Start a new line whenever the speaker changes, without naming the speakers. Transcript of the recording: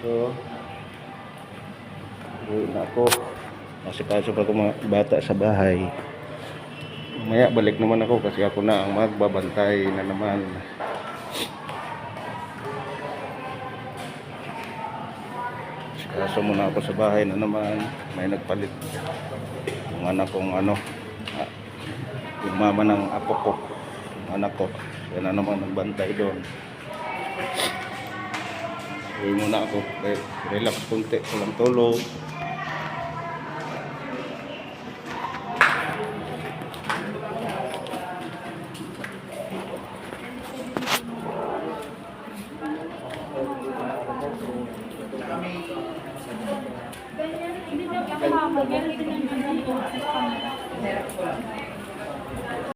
So, uwi na ako. Kasi kaso pa ako mga bata sa bahay. Mamaya balik naman ako kasi ako na ang magbabantay na naman. Kaso muna ako sa bahay na naman. May nagpalit. Yung anak kong ano. ah, Yung mama ng apo ko. Yung anak ko. Yan na naman nagbantay doon. Uwi muna ako. Relax kunti. Walang tulog.